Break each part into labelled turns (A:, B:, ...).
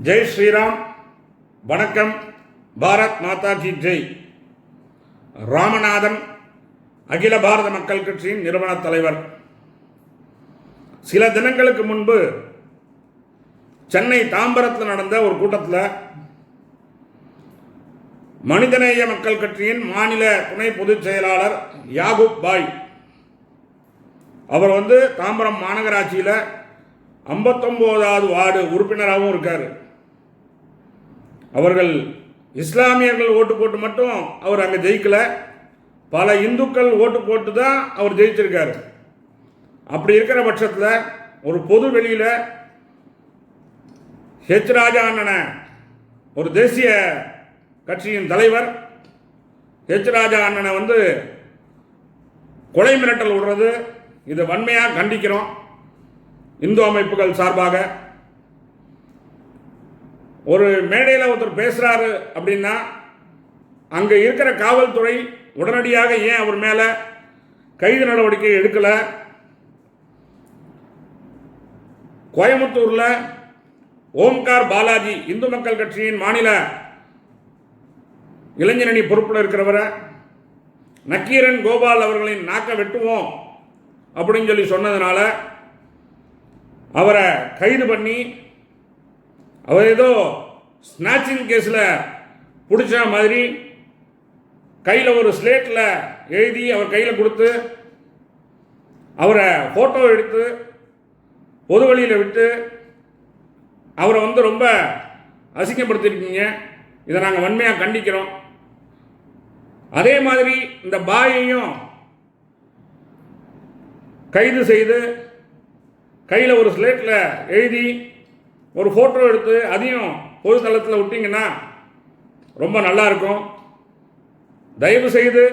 A: ஜெய் ஸ்ரீராம். வணக்கம். பாரத் மாதா கி ஜெய். ராமநாதன் அகில பாரத மக்கள் கட்சியின் நிறுவன தலைவர். சில தினங்களுக்கு முன்பு சென்னை தாம்பரத்தில் நடந்த ஒரு கூட்டத்தில் மனிதநேய மக்கள் கட்சியின் மாநில துணை பொதுச் செயலாளர் யாகூப் பாய். அவர் வந்து தாம்பரம் மாநகராட்சியில் ஐம்பத்தொம்போதாவது வார்டு உறுப்பினராகவும் இருக்கார். அவர்கள் இஸ்லாமியர்கள் ஓட்டு போட்டு மட்டும் அவர் அங்கே ஜெயிக்கலை. பல இந்துக்கள் ஓட்டு போட்டு தான் அவர் ஜெயிச்சிருக்காரு. அப்படி இருக்கிற பட்சத்தில் ஒரு பொது வெளியில் ஹெச் ராஜா அண்ணனை ஒரு தேசிய கட்சியின் தலைவர் ஹெச் ராஜா அண்ணனை வந்து கொலை மிரட்டல் விடுறது. இதை வன்மையாக கண்டிக்கிறோம். இந்து அமைப்புகள் சார்பாக ஒரு மேடையில் ஒருத்தர் பேசுகிறாரு அப்படின்னா அங்கே இருக்கிற காவல்துறை உடனடியாக ஏன் அவர் மேலே கைது நடவடிக்கை எடுக்கலை? கோயம்புத்தூரில் ஓம்கார் பாலாஜி இந்து மக்கள் கட்சியின் மாநில இளைஞரணி பொறுப்பில் இருக்கிறவரை நக்கீரன் கோபால் அவர்களின் நாக்க வெட்டுவோம் அப்படின்னு சொல்லி சொன்னதுனால அவரை கைது பண்ணி அவர் ஏதோ ஸ்நாச்சிங் கேஸில் பிடிச்ச மாதிரி கையில் ஒரு ஸ்லேட்டில் எழுதி அவர் கையில் கொடுத்து அவரை ஃபோட்டோ எடுத்து பொது வழியில் விட்டு அவரை வந்து ரொம்ப அசிங்கப்படுத்திருக்கீங்க. இதை நாங்கள் வன்மையாக கண்டிக்கிறோம். அதே மாதிரி இந்த பாயையும் கைது செய்து கையில் ஒரு ஸ்லேட்டில் எழுதி ஒரு ஃபோட்டோ எடுத்து அதையும் பொது தளத்தில் விட்டிங்கன்னா ரொம்ப நல்லா இருக்கும். தயவு செய்து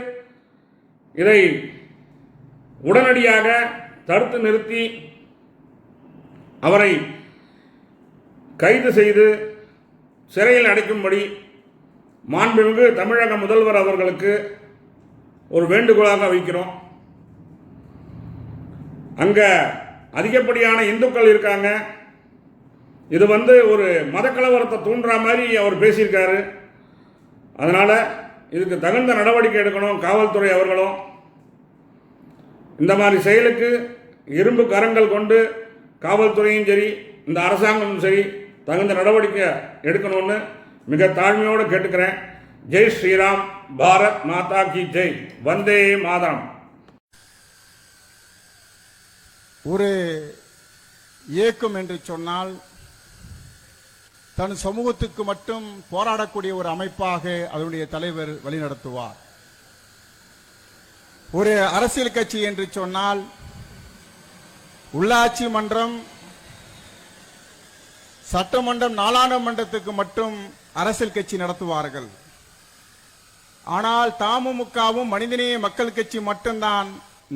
A: இதை உடனடியாக தடுத்து நிறுத்தி அவரை கைது செய்து சிறையில் அடைக்கும்படி மாண்புமிகு தமிழக முதல்வர் அவர்களுக்கு ஒரு வேண்டுகோளாக வைக்கிறோம். அங்கே அதிகப்படியான இந்துக்கள் இருக்காங்க. இது வந்து ஒரு மதக்கலவரத்தை தூண்டுற மாதிரி அவர் பேசியிருக்காரு. அதனால் இதுக்கு தகுந்த நடவடிக்கை எடுக்கணும் காவல்துறை அவர்களும். இந்த மாதிரி செயலுக்கு இரும்பு கரங்கள் கொண்டு காவல்துறையும் சரி இந்த அரசாங்கமும் சரி தகுந்த நடவடிக்கை எடுக்கணும்னு மிக தாழ்மையோடு கேட்டுக்கிறேன். ஜெய் ஸ்ரீராம் பாரத் மாதா கி ஜெய். வந்தே மாதரம்.
B: ஒரு இயக்கம் என்று சொன்னால் தன் சமூகத்துக்கு மட்டும் போராடக்கூடிய ஒரு அமைப்பாக அதனுடைய தலைவர் வழிநடத்துவார். ஒரு அரசியல் கட்சி என்று சொன்னால் உள்ளாட்சி மன்றம் சட்டமன்றம் நாடாளுமன்றத்துக்கு மட்டும் அரசியல் கட்சி நடத்துவார்கள். ஆனால் தமுமுகவும் மனிதநேய மக்கள் கட்சி மட்டும்தான்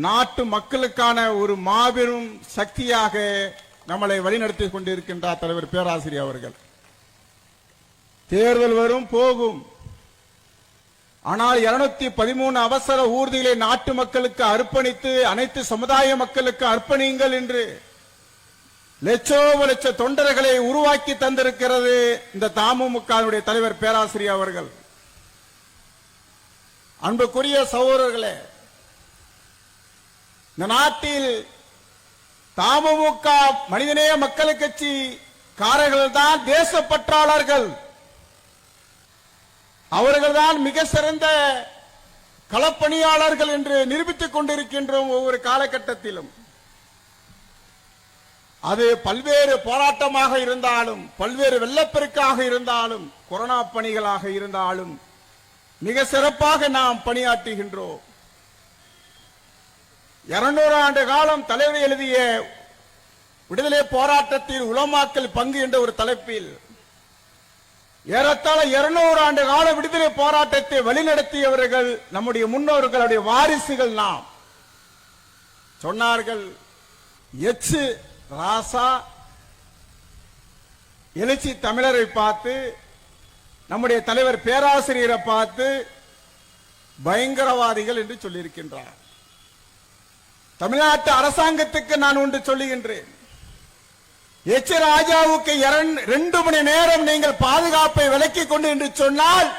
B: நாட்டு மக்களுக்கான ஒரு மாபெரும் சக்தியாக நம்மளை வழிநடத்தி கொண்டிருக்கின்றார் தலைவர் பேராசிரியர் அவர்கள். தேர்தல் வரும் போகும். ஆனால் இருநூத்தி பதிமூணு அவசர ஊர்திகளை நாட்டு மக்களுக்கு அர்ப்பணித்து அனைத்து சமுதாய மக்களுக்கு அர்ப்பணியுங்கள் என்று லட்சோப லட்ச தொண்டர்களை உருவாக்கி தந்திருக்கிறது இந்த தமுமுகவுடைய தலைவர் பேராசிரியர் அவர்கள். அன்புக்குரிய சகோதரர்களே இந்த நாட்டில் தாமுமுக மனிதநேய மக்கள் கட்சி காரர்கள் தான் பற்றாளர்கள். அவர்கள்தான் மிக சிறந்த களப்பணியாளர்கள் என்று நிரூபித்துக் கொண்டிருக்கின்றோம் ஒவ்வொரு காலகட்டத்திலும் அது பல்வேறு போராட்டமாக இருந்தாலும் பல்வேறு வெள்ளப்பெருக்காக இருந்தாலும் கொரோனா பணிகளாக இருந்தாலும் மிக சிறப்பாக நாம் பணியாற்றுகின்றோம். இருநூறு ஆண்டு காலம் தலைவர் எழுதிய விடுதலை போராட்டத்தில் உலமாக்கல் பங்கு என்ற ஒரு தலைப்பில் ஏறத்தாழ இருநூறு ஆண்டு கால விடுதலை போராட்டத்தை வழிநடத்தியவர்கள் நம்முடைய முன்னோர்களுடைய வாரிசுகள் நாம். சொன்னார்கள் எச்சு ராசா எழுச்சி தமிழரை பார்த்து நம்முடைய தலைவர் பேராசிரியரை பார்த்து பயங்கரவாதிகள் என்று சொல்லியிருக்கின்றார். தமிழ்நாட்டு அரசாங்கத்துக்கு நான் ஒன்று சொல்லுகின்றேன். எச் ராஜாவுக்கு இரண்- ரெண்டு மணி நேரம் நீங்கள் பாதுகாப்பை விலக்கிக் கொண்டு என்று சொன்னால்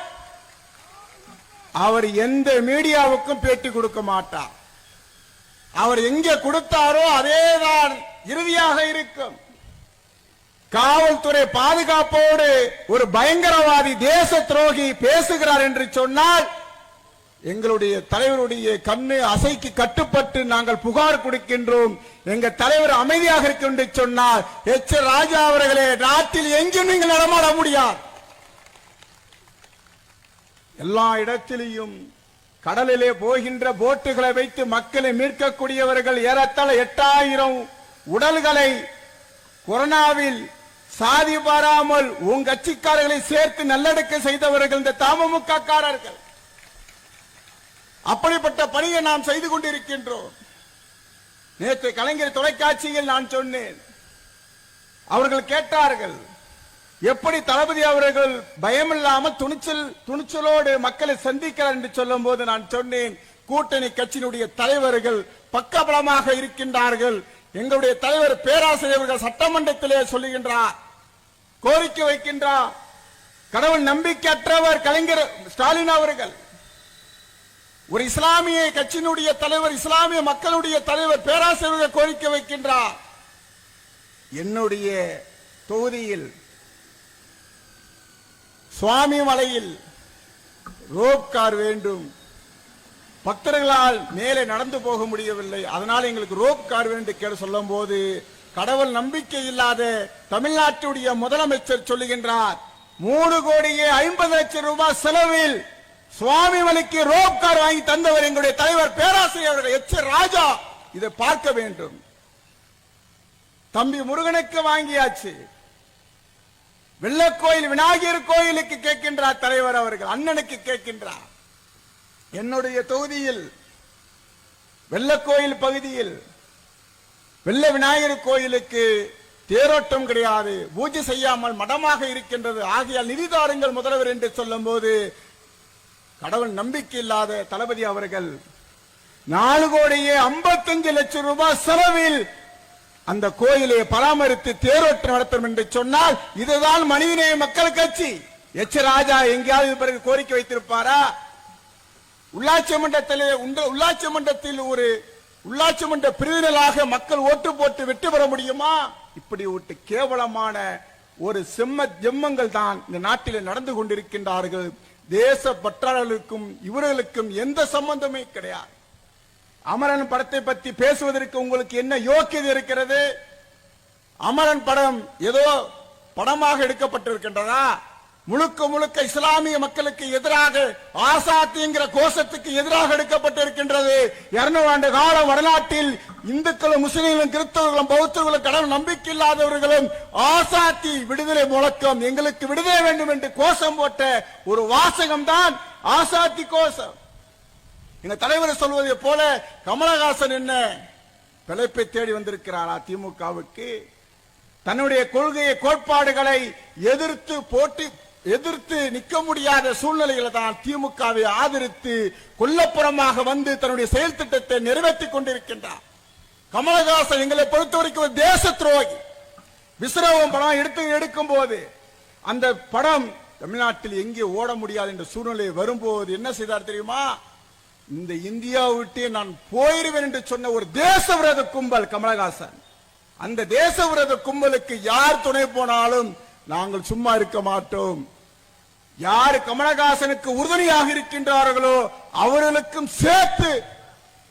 B: அவர் எந்த மீடியாவுக்கும் பேட்டி கொடுக்க மாட்டார். அவர் எங்கே கொடுத்தாரோ அதேதான் இறுதியாக இருக்கும். காவல்துறை பாதுகாப்போடு ஒரு பயங்கரவாதி தேச துரோகி பேசுகிறார் என்று சொன்னால் எங்களுடைய தலைவருடைய கண்ணு அசைக்கு கட்டுப்பட்டு நாங்கள் புகார் கொடுக்கின்றோம். எங்க தலைவர் அமைதியாக இருக்கு என்று சொன்னார். எச் ராஜா அவர்களே நாட்டில் எங்கும் நீங்கள் நடமாட முடியாது. எல்லா இடத்திலையும் கடலிலே போகின்ற போட்டுகளை வைத்து மக்களை மீட்கக்கூடியவர்கள் ஏறத்தாழ எட்டாயிரம் உடல்களை கொரோனாவில் சாதி பாராமல் உன் கட்சிக்காரர்களை சேர்த்து நல்லடக்க செய்தவர்கள் இந்த தமுக காரர்கள் அப்படிப்பட்ட பணியை நாம் செய்து கொண்டிருக்கின்றோம். நேற்று கலைஞர் தொலைக்காட்சியில் நான் சொன்னேன். அவர்கள் கேட்டார்கள் எப்படி தளபதி அவர்கள் பயமில்லாமல் துணிச்சல் துணிச்சலோடு மக்களை சந்திக்கிறார் என்று சொல்லும் போது நான் சொன்னேன் கூட்டணி கட்சியினுடைய தலைவர்கள் பக்கபலமாக இருக்கின்றார்கள். எங்களுடைய தலைவர் பேராசிரியர்கள் சட்டமன்றத்திலே சொல்லுகின்றார் கோரிக்கை வைக்கின்றார். கடவுள் நம்பிக்கையற்றவர் கலைஞர் ஸ்டாலின் அவர்கள். ஒரு இஸ்லாமிய கட்சியினுடைய தலைவர் இஸ்லாமிய மக்களுடைய தலைவர் பேராசிரியர்கள் கோரிக்கை வைக்கின்றார். என்னுடைய தொகுதியில் சுவாமி மலையில் ரோப் கார் வேண்டும். பக்தர்களால் மேலே நடந்து போக முடியவில்லை. அதனால் எங்களுக்கு ரோப் கார் வேண்டும் கேட்டு சொல்லும் போது கடவுள் நம்பிக்கை இல்லாத தமிழ்நாட்டுடைய முதலமைச்சர் சொல்லுகின்றார் மூணு கோடியே ஐம்பது லட்சம் ரூபாய் செலவில் சுவாமி மலைக்கு ரோப் கார் வாங்கி தந்தவர் எங்களுடைய தலைவர் பேராசிரியர் எச் ராஜா. இதை பார்க்க வேண்டும். தம்பி முருகனுக்கு வாங்கியாச்சு. வெள்ளக்கோயில் விநாயகர் கோயிலுக்கு கேட்கின்றார் தலைவர் அவர்கள் அண்ணனுக்கு கேட்கின்றார். என்னுடைய தொகுதியில் வெள்ளக்கோயில் பகுதியில் வெள்ள விநாயகர் கோயிலுக்கு தேரோட்டம் கிடையாது. பூஜை செய்யாமல் மடமாக இருக்கின்றது. ஆகையால் நிதி தாருங்கள் முதல்வர் என்று சொல்லும் போது கடவுள் நம்பிக்கை இல்லாத தளபதி அவர்கள் நாலு கோடியே ஐம்பத்தஞ்சு லட்சம் ரூபாய் செலவில் அந்த கோயிலை பராமரித்து தேரோட்டம் நடத்தும் என்று சொன்னால் இதுதான் மனிதநேய மக்கள் கட்சி. எச் ராஜா எங்கேயாவது பிறகு கோரிக்கை வைத்திருப்பாரா? உள்ளாட்சி மன்றத்திலே உள்ளாட்சி மன்றத்தில் ஒரு உள்ளாட்சி மன்ற பிரிவினராக மக்கள் ஓட்டு போட்டு வெற்றி பெற முடியுமா? இப்படி ஒரு கேவலமான ஒரு செம்ம ஜெம்மங்கள் தான் இந்த நாட்டில் நடந்து கொண்டிருக்கின்றார்கள். தேச பற்றாளர்களுக்கும் இவர்களுக்கும் எந்த சம்பந்தமே கிடையாது. அமரன் படத்தை பத்தி பேசுவதற்கு உங்களுக்கு என்ன யோக்கியது இருக்கிறது? அமரன் படம் ஏதோ படமாக எடுக்கப்பட்டிருக்கின்றதா? முழுக்க முழுக்க இஸ்லாமிய மக்களுக்கு எதிராக ஆசாத்திங்கிற கோஷத்துக்கு எதிராக எடுக்கப்பட்டிருக்கின்றது. இருநூறு ஆண்டு கால வரலாற்றில் இந்துக்களும் முஸ்லீம்களும் கிறிஸ்தவர்களும் பௌத்தர்களும் கடவுள் நம்பிக்கை இல்லாதவர்களும் ஆசாத்தி விடுதலை முழக்கம் எங்களுக்கு விடுதலை வேண்டும் என்று கோஷம் போட்ட ஒரு வாசகம் தான் ஆசாத்தி கோஷம். எங்க தலைவர் சொல்வதை போல கமலஹாசன் என்ன பிழைப்பை தேடி வந்திருக்கிறாரா திமுகவுக்கு? தன்னுடைய கொள்கையை கோட்பாடுகளை எதிர்த்து போட்டி எதிர்த்து நிற்க முடியாத சூழ்நிலையில தான் திமுகவை ஆதரித்து கொல்லப்புறமாக வந்து தன்னுடைய செயல் திட்டத்தை நிறைவேற்றி கொண்டிருக்கின்றார். கமலஹாசன் எங்களை பொறுத்தவரைக்கும் ஒரு தேச துரோகி. விஸ்ரவம் படம் எடுத்து எடுக்கும் போது அந்த படம் தமிழ்நாட்டில் எங்கே ஓட முடியாது என்ற சூழ்நிலை வரும்போது என்ன செய்தார் தெரியுமா? இந்த இந்தியாவை விட்டு நான் போயிருவேன் என்று சொன்ன ஒரு தேச விரத கும்பல் கமலஹாசன். அந்த தேச விரத கும்பலுக்கு யார் துணை போனாலும் நாங்கள் சும்மா இருக்க மாட்டோம். யார் கமலஹாசனுக்கு உறுதுணையாக இருக்கின்றார்களோ அவர்களுக்கும் சேர்த்து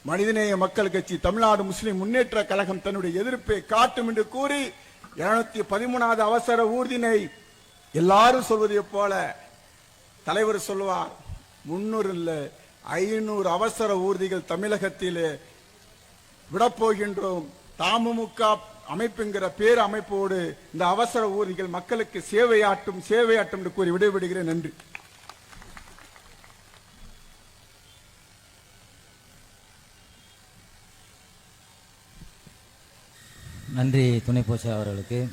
B: மனிதநேய மக்கள் கட்சி தமிழ்நாடு முஸ்லிம் முன்னேற்ற கழகம் தன்னுடைய எதிர்ப்பை காட்டும் என்று கூறி இருநூத்தி பதிமூணாவது அவசர ஊர்தினை எல்லாரும் சொல்வதைப் போல தலைவர் சொல்லுவார் முன்னூறு இல்லை ஐநூறு அவசர ஊர்திகள் தமிழகத்திலே விடப்போகின்றோம். தமுக அமைப்புங்கிற பேர் அமைப்போடு இந்த அவசர ஊர்திகள் மக்களுக்கு சேவையாட்டும் சேவையாட்டும் என்று கூறி விடைபெறுகிறேன். நன்றி.
C: நன்றி துணை போச்சா அவர்களுக்கு.